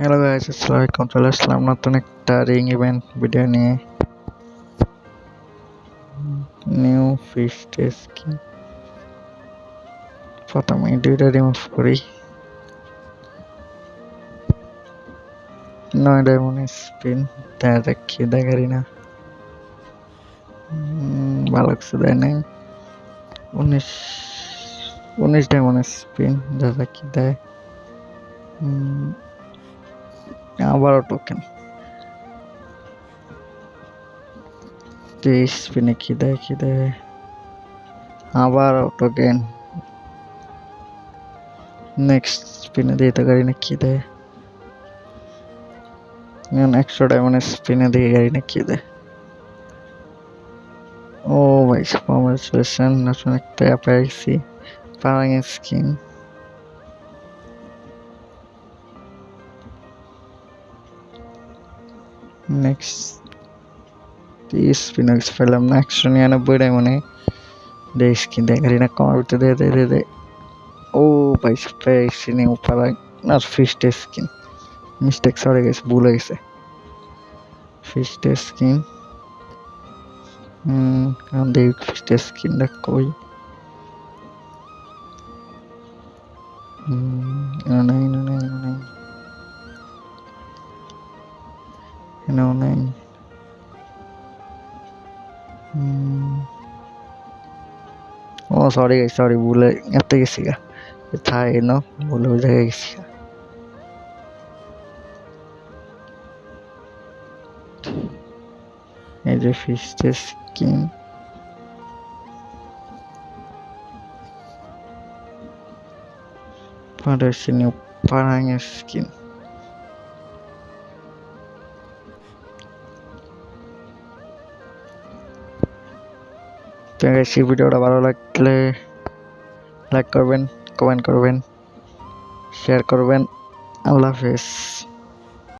Hello guys আসসালামু আলাইকুম চলে আসলাম নতুন একটা রিং ইভেন্ট ভিডিও নিয়ে নিউ ফিশ স্কিন প্রথমে দুইটা রিমুভ করি নয় ডায়মন্ড স্পিন দেখা যাক কি দেখারি না ভালো কিছু দেয় নাই উনিশ উনিশ ডায়মন্ড স্পিন দেখা কি দেয় আবারও টোকেন স্পিনে কি দেয় কি দেয়? আবারও টোকেন নেক্সট স্পিনে দিয়ে তো গাড়ি না, কি দেয়? একশো ডায়মন্ড স্পিনে দিয়ে গাড়ি না, কি দেয়? ভাই কংগ্রেচুলেশন নতুন একটা অ্যাপ পেয়েছি পারাং নেক্সট স্পিনাক্স পেলাম না একশো নিরানব্বই ডায়মন্ডে দে স্কিন দেখারি না কমার ভিতরে দে দে দে দে ও ভাই পেয়েছি নিউ পারাং না ফিস্ট স্কিন মিস্টেক সরে গেছে ভুল হয়ে গেছে ফিস্ট স্কিন হুম দেখি ফিস্ট স্কিনটা কই হুম এনো নাই হুম ও সরি গাইস সরি ভুলে এতে গেছি গা থাই এনো ভুলে ওই জায়গায় গেছি গা এই যে ফিস্টের স্কিন পারছি নিউ পারাঙের স্কিন তো এই ভিডিওটা ভালো লাগলে লাইক করবেন কমেন্ট করবেন শেয়ার করবেন। আল্লাহ হাফেজ।